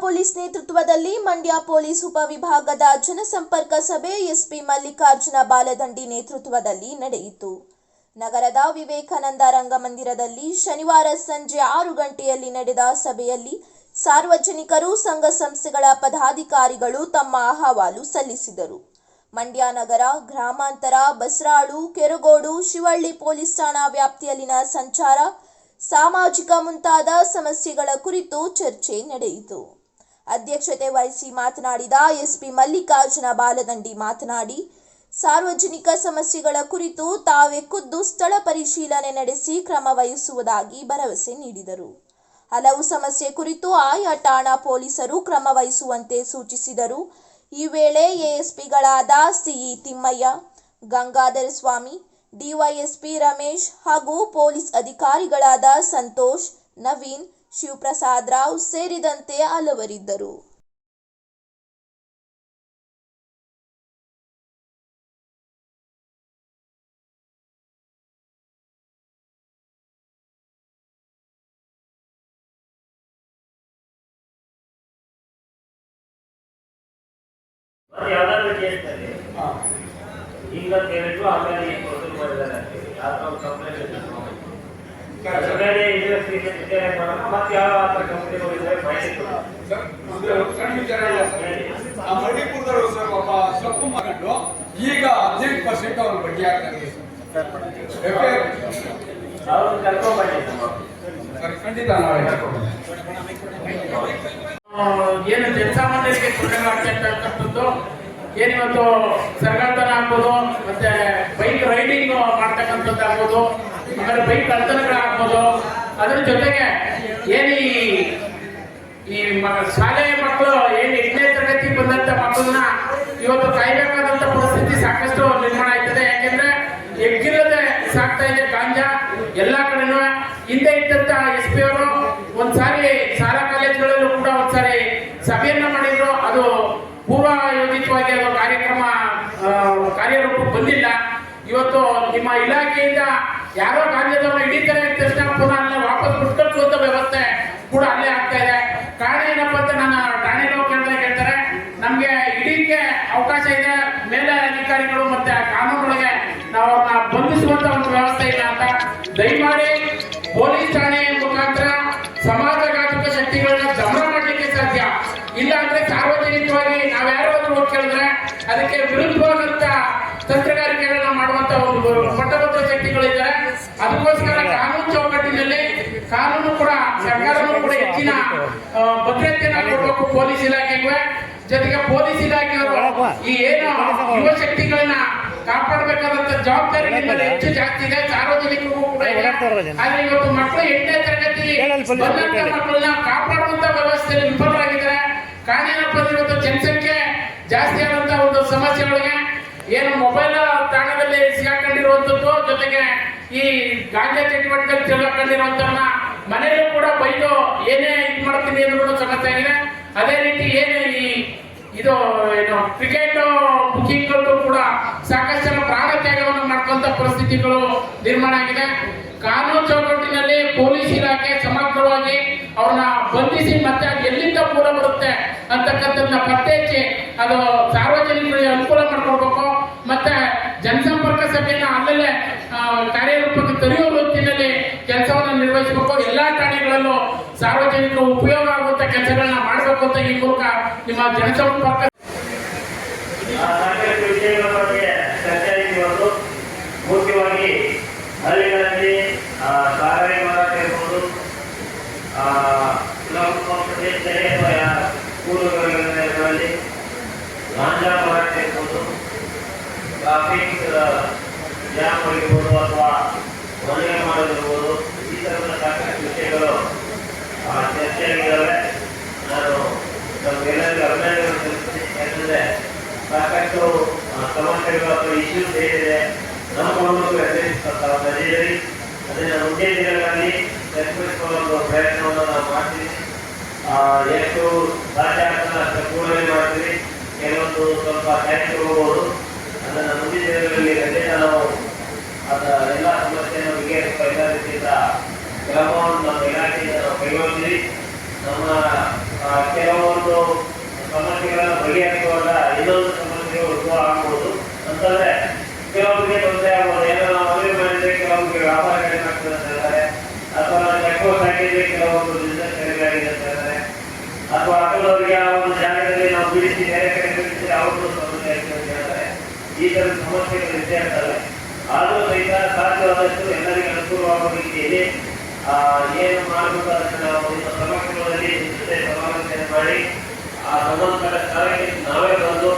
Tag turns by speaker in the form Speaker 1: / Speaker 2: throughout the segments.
Speaker 1: Police ನೇತೃತ್ವದಲ್ಲಿ Mandya police ಉಪವಿಭಾಗದ ಜನಸಂಪರ್ಕ ಸಭೆ ಎಸ್ಪಿ ಮಲ್ಲಿಕಾರ್ಜುನ ಬಾಲದಂಡಿ ನೇತೃತ್ವದಲ್ಲಿ ನಡೆಯಿತು. ನಗರದ ವಿವೇಕಾನಂದ ರಂಗಮಂದಿರದಲ್ಲಿ ಶನಿವಾರ ಸಂಜೆ ಆರು ಗಂಟೆಯಲ್ಲಿ ನಡೆದ ಸಭೆಯಲ್ಲಿ ಸಾರ್ವಜನಿಕರು, ಸಂಘ ಸಂಸ್ಥೆಗಳ ಪದಾಧಿಕಾರಿಗಳು ತಮ್ಮ ಅಹವಾಲು ಸಲ್ಲಿಸಿದರು. ಮಂಡ್ಯ ನಗರ, ಗ್ರಾಮಾಂತರ, ಬಸರಾಳು, ಕೆರಗೋಡು, ಶಿವಳ್ಳಿ ಪೊಲೀಸ್ ಠಾಣಾ ವ್ಯಾಪ್ತಿಯಲ್ಲಿನ ಸಂಚಾರ, ಸಾಮಾಜಿಕ ಮುಂತಾದ ಸಮಸ್ಯೆಗಳ ಕುರಿತು ಚರ್ಚೆ ನಡೆಯಿತು. ಅಧ್ಯಕ್ಷತೆ ವಹಿಸಿ ಮಾತನಾಡಿದ ಎಸ್ಪಿ ಮಲ್ಲಿಕಾರ್ಜುನ ಬಾಲದಂಡಿ ಮಾತನಾಡಿ, ಸಾರ್ವಜನಿಕ ಸಮಸ್ಯೆಗಳ ಕುರಿತು ತಾವೇ ಖುದ್ದು ಸ್ಥಳ ಪರಿಶೀಲನೆ ನಡೆಸಿ ಕ್ರಮ ವಹಿಸುವುದಾಗಿ ಭರವಸೆ ನೀಡಿದರು. ಹಲವು ಸಮಸ್ಯೆ ಕುರಿತು ಆಯಾ ಠಾಣಾ ಪೊಲೀಸರು ಕ್ರಮ ವಹಿಸುವಂತೆ ಸೂಚಿಸಿದರು. ಈ ವೇಳೆ ಎಎಸ್ಪಿಗಳಾದ ಸಿಇ ತಿಮ್ಮಯ್ಯ, ಗಂಗಾಧರ ಸ್ವಾಮಿ, ಡಿವೈಎಸ್ಪಿ ರಮೇಶ್ ಹಾಗೂ ಪೊಲೀಸ್ ಅಧಿಕಾರಿಗಳಾದ ಸಂತೋಷ್, ನವೀನ್ ಶಿವಪ್ರಸಾದ್ ರಾವ್ ಸೇರಿದಂತೆ ಹಲವರಿದ್ದರು.
Speaker 2: ಮತ್ತೆ ಯಾವ್ದಾದ್ರು ಕೇಸ್ನಲ್ಲಿ? ಈಗ ಕೇಳಿದ್ರು ಆಮೇಲೆ ಈ ಮಾಡಿದ್ದಾರೆ ಕಂಪ್ಲೇಂಟ್ ಅದ್ರ ಮೇಲೆ ಇನ್ವೆಸ್ಟಿಗೇಷನ್ ಡಿಟೇಲ್ ಮತ್ತೆ ಯಾವ ಆ ಥರ ಕಂಪ್ನಿಗಳು ಇದ್ರೆ ಮಾಹಿತಿ
Speaker 3: ಸಣ್ಣ ವಿಚಾರ ಇಲ್ಲ ಸರ್. ಆ ಮಣಿಪುರದವರು ಸರ್ ಸೊಪ್ಪು ಈಗ ಹದಿನೆಂಟು ಪರ್ಸೆಂಟ್ ಅವ್ರ ಬಡ್ಡಿ ಆಗ್ತಾರೆ
Speaker 2: ಅವ್ರನ್ನ ಕರ್ಕೊಂಡ್ ಬನ್ನಿ ನಮ್ಮ.
Speaker 3: ಸರ್ ಖಂಡಿತ ನಾಳೆ
Speaker 4: ಏನು ಜನಸಾಮಾನ್ಯರಿಗೆ ತೊಂದರೆ ಆಗ್ತಕ್ಕಂಥದ್ದು ಏನಿವತ್ತು ಸರ್ಕಾರದನ ಆಗ್ಬೋದು, ಮತ್ತೆ ಬೈಕ್ ರೈಡಿಂಗ್ ಮಾಡ್ತಕ್ಕಂಥದ್ದು ಆಗ್ಬೋದು ಆಮೇಲೆ ಬೈಕ್ ಕಳ್ತನಗಳಾಗ್ಬೋದು, ಅದ್ರ ಜೊತೆಗೆ ಏನು ಈ ಶಾಲೆಯ ಮಕ್ಕಳು ಏನು ಎಂಟನೇ ತರಗತಿ ಬಂದಂತ ಮಕ್ಕಳನ್ನ ಇವತ್ತು ಕಾಯ್ಬೇಕಾದಂತ ಪರಿಸ್ಥಿತಿ ಸಾಕಷ್ಟು ನಿರ್ಮಾಣ ಆಯ್ತದೆ. ಯಾಕೆಂದ್ರೆ ಎಗ್ಗಿಲ್ಲದೆ ಸಾಕ್ತಾ ಇದೆ ಗಾಂಜಾ ಎಲ್ಲಾ ಕಡೆನೂ. ಹಿಂದೆ ಇದ್ದಂತ ಎಸ್ ಪಿ ಅವರು ಒಂದ್ಸಾರಿ ಶಾಲಾ ಕಾಲೇಜುಗಳಲ್ಲೂ ಕೂಡ ಒಂದ್ಸಾರಿ ಸಭೆಯನ್ನ ಮಾಡಿದ್ರು. ಅದು ಪೂರ್ವ ಯೋಜಿತವಾಗಿ ಅದು ಕಾರ್ಯಕ್ರಮ ಆ, ಕಾರ್ಯರೂಪಕ್ಕೆ ಬಂದಿಲ್ಲ. ಇವತ್ತು ನಿಮ್ಮ ಇಲಾಖೆಯಿಂದ ಯಾರೋ ಕಾರ್ಯದವರು ಹಿಡಿತಾರೆ ತಕ್ಷಣ ಪುನಃ ಅಲ್ಲೇ ವಾಪಸ್ ಬಿಟ್ಕೊಳ್ಸುವಂತ ವ್ಯವಸ್ಥೆ ಕೂಡ ಅಲ್ಲೇ ಆಗ್ತಾ ಇದೆ. ಕಾರಣ ಏನಪ್ಪಾ ಅಂತ ನನ್ನ ಠಾಣೆ ಹೋಗಿ ಕೇಳ್ತಾರೆ ನಮ್ಗೆ ಇಡೀಕೆ ಅವಕಾಶ ಇದೆ. ಮೇಲೆ ಅಧಿಕಾರಿಗಳು ಮತ್ತೆ ಕಾನೂನುಗಳಿಗೆ ನಾವು ಅವ್ರನ್ನ ಬಂಧಿಸುವಂತ ಒಂದು ವ್ಯವಸ್ಥೆ ಇಲ್ಲ ಅಂತ. ದಯಮಾಡಿ ಪೊಲೀಸ್ ಠಾಣೆ ಮುಖಾಂತರ ಸಮಾಜಘಾತಕ ಶಕ್ತಿಗಳನ್ನ ದಮನ ಮಾಡಲಿಕ್ಕೆ ಸಾಧ್ಯ. ಇಲ್ಲ ಅಂದ್ರೆ ಸಾರ್ವಜನಿಕವಾಗಿ ನಾವ್ಯಾರು ಕೇಳಿದ್ರೆ ಅದಕ್ಕೆ ವಿರುದ್ಧವಾದಂತ ಕಾನೂನು ಕೂಡ ಸರ್ಕಾರವನ್ನು ಕೂಡ ಹೆಚ್ಚಿನ ಭದ್ರತೆಯನ್ನು ಕೊಡಬೇಕು ಪೊಲೀಸ್ ಇಲಾಖೆಗೆ. ಜೊತೆಗೆ ಪೊಲೀಸ್ ಇಲಾಖೆಯವರು ಈ ಏನು ಯುವ ಶಕ್ತಿಗಳನ್ನ ಕಾಪಾಡಬೇಕಾದಂತ ಜವಾಬ್ದಾರಿ ನಿಮ್ಮಲ್ಲಿ ಹೆಚ್ಚು ಜಾಸ್ತಿ ಇದೆ. ಸಾರ್ವಜನಿಕರಿಗೂ ಕೂಡ ಇದೆ. ಆದ್ರೆ ಇವತ್ತು ಮಕ್ಕಳು ಎಂಟನೇ ತರಗತಿ ಬಂದಂತ ಮಕ್ಕಳನ್ನ ಕಾಪಾಡುವಂತ ವ್ಯವಸ್ಥೆಯಲ್ಲಿ ವಿಫಲರಾಗಿದ್ದಾರೆ. ಕಾರಣ ಏನಪ್ಪ ಇವತ್ತು ಜನಸಂಖ್ಯೆ ಜಾಸ್ತಿ ಆದಂತ ಒಂದು ಸಮಸ್ಯೆಗಳಿಗೆ ಏನು ಮೊಬೈಲ್ ತಾಣದಲ್ಲಿ ಸಿಗಾಕೊಂಡಿರುವಂತದ್ದು ಜೊತೆಗೆ ಈ ಗಾಂಜಾ ಚಟುವಟಿಕೆ ಸಿಗಾಕೊಂಡಿರುವಂತವನ್ನ ಮನೆಯಲ್ಲೂ ಕೂಡ ಬೈದು, ಏನೇ ಇದು ಮಾಡ್ತೀನಿ ಅಂದ್ರೂ ಸಮಸ್ಯೆ ಆಗಿದೆ. ಅದೇ ರೀತಿ ಏನೇ ಈ ಇದು ಏನು, ಕ್ರಿಕೆಟ್ ಬುಕ್ಕಿಂಗ್ಗಳು ಕೂಡ ಸಾಕಷ್ಟು ಜನ ಪ್ರಾಣ ತ್ಯಾಗವನ್ನು ಪರಿಸ್ಥಿತಿಗಳು ನಿರ್ಮಾಣ ಆಗಿದೆ. ಕಾನೂನು ಚೌಕಟ್ಟಿನಲ್ಲಿ ಪೊಲೀಸ್ ಇಲಾಖೆ ಸಮಗ್ರವಾಗಿ ಅವ್ರನ್ನ ಬಂಧಿಸಿ ಮತ್ತೆ ಎಲ್ಲಿಂದ ಮೂಲ ಬರುತ್ತೆ ಅಂತಕ್ಕಂಥದ್ದನ್ನ ಪತ್ತೆ ಹಚ್ಚಿ ಅದು ಸಾರ್ವಜನಿಕರಿಗೆ ಅನುಕೂಲ ಮಾಡ್ಕೊಡ್ಬೇಕು. ಮತ್ತೆ ಜನಸಂಪರ್ಕ ಆಮೇಲೆ ಕಾರ್ಯರೂಪಕ್ಕೆ ತರೆಯುವ ಹೊತ್ತಿನಲ್ಲಿ ಕೆಲಸವನ್ನು ನಿರ್ವಹಿಸಬೇಕು. ಎಲ್ಲಾ ಠಾಣೆಗಳಲ್ಲೂ ಸಾರ್ವಜನಿಕರು ಉಪಯೋಗ ಆಗುವಂತ ಕೆಲಸಗಳನ್ನ ಮಾಡಬೇಕು ಅಂತ ಈ ಮೂಲಕ ನಿಮ್ಮ ಜನಸಂಪರ್ಕ
Speaker 2: ಮುಖ್ಯವಾಗಿ ಹಳ್ಳಿಗಳಲ್ಲಿ ಇರ್ಬೋದು. ಇರ್ಬೋದು. ಟ್ರಾಫಿಕ್ ಜಾಮ್ ಆಗಿರ್ಬೋದು ಅಥವಾ ಮದುವೆ ಮಾಡೋದಿರ್ಬೋದು ಈ ಥರದ ಸಾಕಷ್ಟು ವಿಷಯಗಳು. ಚರ್ಚೆಯಾಗಿದ್ದಾವೆ ನಾನು ನಮಗೆಲ್ಲರಿಗೂ ಅಭಿನಂದನೆಗಳು ತಿಳಿಸ್ತೀನಿ. ಯಾಕಂದರೆ ಸಾಕಷ್ಟು ಸಮಸ್ಯೆಗಳು ಅಥವಾ ಇಶ್ಯೂಸ್ ಏನಿದೆ, ನಮ್ಮ ಗಮನಕ್ಕೂ ಎದುರಿಸ್ತಾರೆ ಅದನ್ನು ಮುಂದಿನ ದಿನಗಳಲ್ಲಿ ಚರ್ಚಿಸಿಕೊಳ್ಳುವ ಪ್ರಯತ್ನವನ್ನು ನಾವು ಮಾಡ್ತೀವಿ. ಎಷ್ಟು ಸಾಧ್ಯ ಆಗ್ತದೆ ಅಷ್ಟು ಕೂಡಲೇ ಮಾಡ್ತೀವಿ. ಕೆಲವೊಂದು ಸ್ವಲ್ಪ ಟೈಮ್ ತಗೋಬಹುದು ಅದನ್ನು ಮುಂದಿನ ದಿನಗಳಲ್ಲಿ ಖಂಡಿತ ನಾವು ಅದ ಎಲ್ಲ ಸಮಸ್ಯೆಯನ್ನು ಬಗೆಹರಿಸುವ ಎಲ್ಲ ರೀತಿಯಿಂದ ಕ್ರಮವನ್ನು ನಮ್ಮ ಇಲಾಖೆಯಿಂದ ನಾವು ಕೈಗೊಳ್ತೀವಿ ನಮ್ಮ ಕೆಲವೊಂದು ಸಮಸ್ಯೆಗಳನ್ನು ಬಗೆಹರಿಸುವಾಗ ಇನ್ನೊಂದು ಸಮಸ್ಯೆ ಉದ್ಭವ ಆಗ್ಬೋದು. ಅಂತಂದ್ರೆ ಕೆಲವೊಬ್ಬರಿಗೆ ತೊಂದರೆ ಆಗ್ಬೋದು. ಏನೋ ನಾವು ಮದುವೆ ಮಾಡಿದ್ರೆ ಕೆಲವೊಬ್ಬರಿಗೆ ವ್ಯಾಪಾರ ಕಡಿಮೆ ಆಗ್ತದೆ ಅಂತ ಹೇಳ್ತಾರೆ. ಅಥವಾ ಚೆಕ್ಪೋಸ್ಟ್ ಹಾಕಿದ್ರೆ ಕೆಲವೊಂದು ಬಿಸ್ನೆಸ್ ಕಡಿಮೆ ಆಗಿದೆ ಅಂತ ಹೇಳ್ತಾರೆ. ಅಥವಾ ಅಕ್ಕದವರಿಗೆ ಆ ಒಂದು ಜಾಗದಲ್ಲಿ ನಾವು ಬಿಡಿಸಿ ಬೇರೆ ಕಡೆ ಬಿಡಿಸಿದ್ರೆ ಅವ್ರದ್ದು ಸಮಸ್ಯೆ ಆಯ್ತು ಅಂತ ಹೇಳ್ತಾರೆ. ಈ ಥರದ ಸಮಸ್ಯೆಗಳು ಇದ್ದೇ ಇರ್ತವೆ ಆದರೂ ಸಹಿತ ಸಾಧ್ಯವಾದಷ್ಟು ಎಲ್ಲರಿಗೂ ಅನುಕೂಲವಾಗುವ ರೀತಿಯಲ್ಲಿ ಏನು ಮಾಡಬೇಕು ಅದನ್ನು ನಾವು ನಿಮ್ಮ ಜೊತೆ ಸಮಾಲೋಚನೆ ಮಾಡಿ, ಆ ಸಂಬಂಧಪಟ್ಟ ಸ್ಥಳಕ್ಕೆ ನಾವೇ ಬಂದು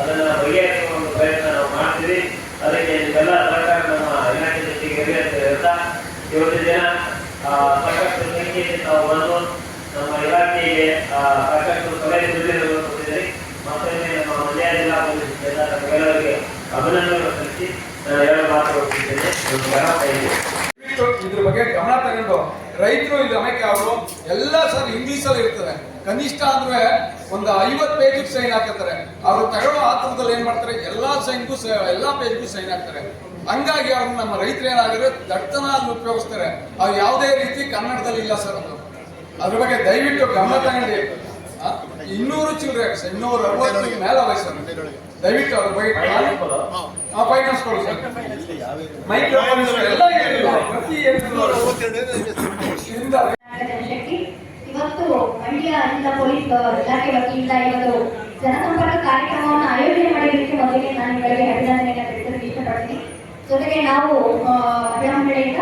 Speaker 2: ಅದನ್ನು ಬಗೆಹರಿಸುವ ಒಂದು ಪ್ರಯತ್ನ ನಾವು ಮಾಡ್ತೀವಿ. ಅದಕ್ಕೆ ನಿಮ್ಮೆಲ್ಲ ಸರ್ಕಾರ ನಮ್ಮ ಇಲಾಖೆ ಜೊತೆಗೆ ಇರಲಿ ಅಂತ ಹೇಳ್ತಾ ಇವತ್ತಿನ ದಿನ ಸಾಕಷ್ಟು ಸಂಖ್ಯೆಯಲ್ಲಿ ತಾವು ಬಂದು ನಮ್ಮ ಇಲಾಖೆಗೆ ಸಾಕಷ್ಟು ಸಲಹೆ ಸೂಚನೆಗಳನ್ನು ಕೊಟ್ಟಿದ್ದೀರಿ ಮತ್ತೊಮ್ಮೆ ನಮ್ಮ ಮಂಡ್ಯ ಜಿಲ್ಲಾ ಪೊಲೀಸ್ ಎಲ್ಲ ತಮ್ಮೆಲ್ಲರಿಗೆ ಅಭಿನಂದನೆಗಳು ಸಲ್ಲಿಸಿ ನಾನು ಎರಡು ಮಾತು ಹೋಗ್ತಿದ್ದೇನೆ ನಮಸ್ಕಾರ ಥ್ಯಾಂಕ್ ಯು
Speaker 3: ದಯವಿಟ್ಟು ಇದ್ರ ಬಗ್ಗೆ ಗಮನ ತಗೊಂಡು ರೈತರು ಇದು ಅನೇಕ ಅವರು ಎಲ್ಲ ಸರ್ ಇಂಗ್ಲಿಷ್ ಅಲ್ಲಿ ಇರ್ತದೆ ಕನಿಷ್ಠ ಅಂದ್ರೆ ಒಂದು ಐವತ್ತು ಪೇಜ್ ಸೈನ್ ಹಾಕತ್ತಾರೆ ಅವ್ರು ತಗೊಳ್ಳೋ ಆತರದಲ್ಲಿ ಏನ್ ಮಾಡ್ತಾರೆ ಎಲ್ಲಾ ಎಲ್ಲ ಎಲ್ಲಾ ಪೇಜ್ಗೂ ಸೈನ್ ಆಗ್ತಾರೆ ಹಂಗಾಗಿ ಅವ್ರು ನಮ್ಮ ರೈತರು ಏನಾಗಿದ್ರೆ ದಟ್ಟನ ಅಲ್ಲಿ ಉಪಯೋಗಿಸ್ತಾರೆ ಅವ್ರು ಯಾವುದೇ ರೀತಿ ಕನ್ನಡದಲ್ಲಿ ಇಲ್ಲ ಸರ್ ಅದು. ಅದ್ರ ಬಗ್ಗೆ ದಯವಿಟ್ಟು ಗಮನ ತಗೊಂಡು. ಇನ್ನೂರು ಚಿಲ್ಲರೆ ಸರ್ ಇನ್ನೂರ ಅರವತ್ತು ಮೇಲೆ ವಯಸ್ಸು ದಯವಿಟ್ಟು ಅವ್ರ ಬಗ್ಗೆ ಆ ಫೈನಾನ್ಸ್ ಕೊಡಿ ಸರ್. ಮೈಕ್ರೋ ಫೈನಾನ್ಸ್ ಎಲ್ಲ ಏನಿಲ್ಲ ಪ್ರತಿ ಏನಿಲ್ಲ
Speaker 5: ಶಕ್ತಿ ಇವತ್ತು ಮಂಡ್ಯ ಜಿಲ್ಲಾ ಪೊಲೀಸ್ ಇಲಾಖೆ ವತಿಯಿಂದ ಇವತ್ತು ಜನಸಂಪರ್ಕ ಕಾರ್ಯಕ್ರಮವನ್ನು ಆಯೋಜನೆ ಮಾಡಿದ್ದಕ್ಕೆ ಮೊದಲಿಗೆ ನಾನು ಇವರಿಗೆ ಅಭಿನಂದನೆಯನ್ನು ತಿಳಿಸಲು ಇಷ್ಟಪಡ್ತೀನಿ. ಜೊತೆಗೆ ನಾವು ವಿಳಂಬನೆಯಿಂದ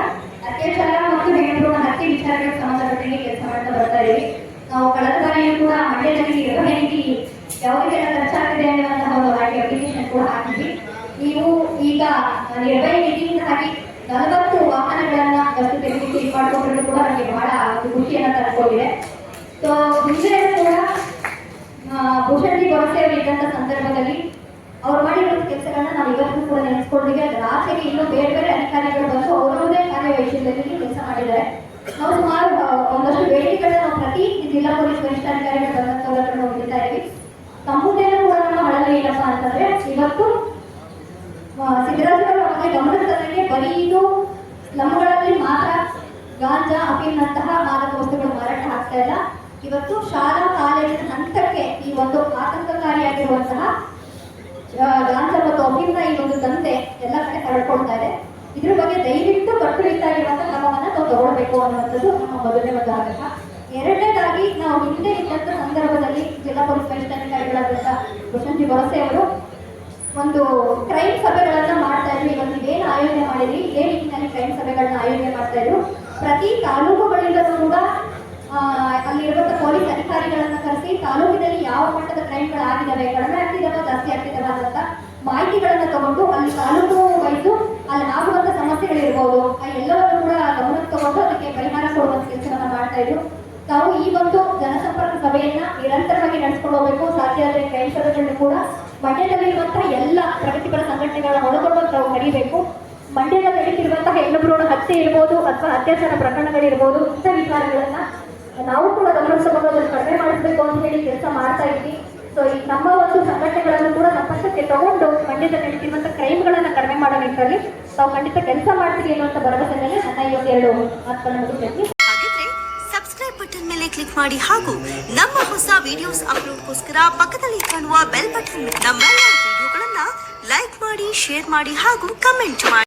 Speaker 5: ಅತ್ಯಾಚಾರ ಮತ್ತು ಬೆಂಗಳೂರು ಹತ್ಯೆ ವಿಚಾರಗಳ ಸಂಬಂಧಪಟ್ಟಂಗೆ ಕೆಲಸ ಮಾಡ್ತಾ ಬರ್ತಾ ಇದ್ದೀವಿ. ನಾವು ಕಳೆದ ಬಾರಿಯೂ ಕೂಡ ಮಂಡ್ಯದಲ್ಲಿ ನಿರ್ವಹಣೆ ಯಾವುದೇ ಯಾವುದಕ್ಕೆಲ್ಲ ಖರ್ಚಾಗಿದೆ ಅನ್ನುವಂತಹ ಒಂದು ಹಾಗೆ ಅಪ್ಲಿಕೇಶನ್ ಕೂಡ ಹಾಕಿದ್ವಿ. ನೀವು ಈಗ ನಿರ್ವಹಣೆ ನಿಧಿಯಿಂದಾಗಿ ನಲವತ್ತು ವಾಹನಗಳನ್ನ ಗಸ್ತು ತೆಗೆದು ಕೂಡ ನಮಗೆ ಬಹಳ ಖುಷಿಯನ್ನು ತಂದ್ಕೊಂಡಿದೆ ಸೊ ಮುಂದೆ ಕೂಡ ಭೂಷಣ್ ಅವರು ಇದ್ದಂತ ಸಂದರ್ಭದಲ್ಲಿ ಅವ್ರು ಮಾಡಿರೋ ಕೆಲಸಗಳನ್ನ ನಾವು ಇವತ್ತು ಕೂಡ ನೆನೆಸ್ಕೊಂಡಿದ್ದೀವಿ ಅದರ ಆಚೆಗೆ ಇನ್ನೂ ಬೇರೆ ಬೇರೆ ಅಧಿಕಾರಿಗಳು ಬಂದು ಅವರವರದೇ ಕಾರ್ಯವೈಶಲ್ಯದಲ್ಲಿ ಕೆಲಸ ಮಾಡಿದ್ದಾರೆ. ನಾವು ಸುಮಾರು ಒಂದಷ್ಟು ಬೇಡಿಕೆಗಳನ್ನ ನಾವು ಪ್ರತಿ ಜಿಲ್ಲಾ ಪೊಲೀಸ್ ವರಿಷ್ಠಾಧಿಕಾರಿಗಳು ಬಂದಂತವ್ರ ನಾವು ಹೊಂದಿತಾ ಇದ್ದೀವಿ. ಕೂಡ ನಮ್ಮ ಹಳಲಿ ಇಲ್ಲಪ್ಪ ಅಂತಂದ್ರೆ ಇವತ್ತು ಆ, ಸಿದ್ದರಾಮಯ್ಯ ಅವರ ಗಮನದ ತಂದಂಗೆ ಬರೀ ಇದು ಸ್ಲಮ್ಗಳಲ್ಲಿ ಮಾತ್ರ ಗಾಂಜಾ ಅಫೀಮ್ನಂತಹ ಮಾದಕ ವಸ್ತುಗಳು ಮಾರಾಟ ಆಗ್ತಾ ಇಲ್ಲ. ಇವತ್ತು ಶಾಲಾ ಕಾಲೇಜಿನ ಹಂತಕ್ಕೆ ಈ ಒಂದು ಆತಂಕಕಾರಿಯಾಗಿರುವಂತಹ ಗಾಂಜಾ ಮತ್ತು ಅಫೀಮ್ನ ಈ ಒಂದು ತಂದೆ ಎಲ್ಲ ಕಡೆ ಹರಡ್ಕೊಳ್ತಾ ಇದೆ. ಇದ್ರ ಬಗ್ಗೆ ದಯವಿಟ್ಟು ಕಟ್ಟುನಿಟ್ಟಾಗಿರುವಂತಹ ಕ್ರಮವನ್ನು ನಾವು ತಗೊಳ್ಬೇಕು ಅನ್ನುವಂಥದ್ದು ನಮ್ಮ ಮೊದಲನೇ ಒಂದು ಆಗ್ರಹ. ಎರಡನೇದಾಗಿ, ನಾವು ಹಿಂದೆ ಇದ್ದಂತ ಸಂದರ್ಭದಲ್ಲಿ ಜಿಲ್ಲಾ ಪೊಲೀಸ್ ವರಿಷ್ಠಾಧಿಕಾರಿಗಳಾದಂತಹ ಕೃಷ್ಣಜಿ ಭರವಸೆ ಅವರು ಒಂದು ಕ್ರೈಮ್ ಸಭೆಗಳನ್ನ ಮಾಡ್ತಾ ಇದ್ರು. ಇವತ್ತು ಏನು ಆಯೋಜನೆ ಮಾಡಿದ್ರಿ? ಇದೇ ರೀತಿಯಲ್ಲಿ ಕ್ರೈಮ್ ಸಭೆಗಳನ್ನ ಆಯೋಜನೆ ಮಾಡ್ತಾ ಇದ್ರು. ಪ್ರತಿ ತಾಲೂಕುಗಳಿಂದಲೂ ಕೂಡ ಆ, ಅಲ್ಲಿರುವಂತ ಪೊಲೀಸ್ ಅಧಿಕಾರಿಗಳನ್ನ ಕರೆಸಿ ತಾಲೂಕಿನಲ್ಲಿ ಯಾವ ಮಟ್ಟದ ಕ್ರೈಮ್ಗಳಾಗಿದ್ದಾವೆ ಕಡಿಮೆ ಆಗ್ತಿದಾವ ಜಾಸ್ತಿ ಆಗ್ತಿದಾವ ಅಂತ ಮಾಹಿತಿಗಳನ್ನ ತಗೊಂಡು ಅಲ್ಲಿ ತಾಲೂಕು ವೈಸು ಅಲ್ಲಿ ಆಗುವಂತ ಸಮಸ್ಯೆಗಳಿರ್ಬೋದು. ಆ ಎಲ್ಲವನ್ನು ಕೂಡ ಗಮನಕ್ಕೆ ತಗೊಂಡು ಅದಕ್ಕೆ ಪರಿಹಾರ ಕೊಡುವಂತ ಕೆಲಸವನ್ನ ಮಾಡ್ತಾ ಇದ್ರು. ತಾವು ಈ ಒಂದು ಜನಸಂಪರ್ಕ ಸಭೆಯನ್ನ ನಿರಂತರವಾಗಿ ನಡೆಸ್ಕೊಂಡು ಹೋಗಬೇಕು. ಸಾಧ್ಯ ಆದರೆ ಕ್ರೈಮ್ ಸಭೆಗಳನ್ನು ಕೂಡ ಮಂಡ್ಯದಲ್ಲಿರುವಂತಹ ಎಲ್ಲ ಪ್ರಗತಿಪರ ಸಂಘಟನೆಗಳನ್ನ ಒಳಗೊಂಡು ತಾವು ಕರೀಬೇಕು ಮಂಡ್ಯದಲ್ಲಿ ನಡೀತಿರುವಂತಹ ಹೆಣ್ಣುಭ್ರೂಣ ಹತ್ಯೆ ಇರ್ಬೋದು ಅಥವಾ ಅತ್ಯಾಚಾರ ಪ್ರಕರಣಗಳಿರ್ಬೋದು ಇಂಥ ವಿಚಾರಗಳನ್ನ ನಾವು ಕೂಡ ಅದನ್ನು ಕಡಿಮೆ ಮಾಡಿಸಬೇಕು ಅಂತ ಹೇಳಿ ಕೆಲಸ ಮಾಡ್ತಾ ಇದ್ವಿ. ಸೊ ಈ ನಮ್ಮ ಒಂದು ಸಂಘಟನೆಗಳನ್ನು ಕೂಡ ಸಂಪರ್ಕಕ್ಕೆ ತಗೊಂಡು ಖಂಡಿತ ನಡೆಸಿರುವಂತಹ ಕ್ರೈಮ್ಗಳನ್ನ ಕಡಿಮೆ ಮಾಡೋ ನಿಟ್ಟಿನಲ್ಲಿ ತಾವು ಖಂಡಿತ ಕೆಲಸ ಮಾಡ್ತೀವಿ ಅನ್ನುವಂತ ಭರವಸೆ ಮೇಲೆ ನನ್ನ ಇವತ್ತೆರಡು ಮಾತುಗಳನ್ನು ಮುಗಿಸ್ತೀನಿ
Speaker 6: ಹಾಗಿದ್ರೆ ಸಬ್ಸ್ಕ್ರೈಬ್ ಬಟನ್ ಮೇಲೆ ಕ್ಲಿಕ್ ಮಾಡಿ ಹಾಗೂ ನಮ್ಮ ಹೊಸ ವಿಡಿಯೋಸ್ ಅಪ್ಲೋಡ್ಗೋಸ್ಕರ ಪಕ್ಕದಲ್ಲಿ ಕಾಣುವ ಬೆಲ್ ಬಟನ್ ನಮ್ಮೆಲ್ಲ ವಿಡಿಯೋಗಳನ್ನ ಲೈಕ್ ಮಾಡಿ ಶೇರ್ ಮಾಡಿ ಹಾಗೂ ಕಮೆಂಟ್ ಮಾಡಿ.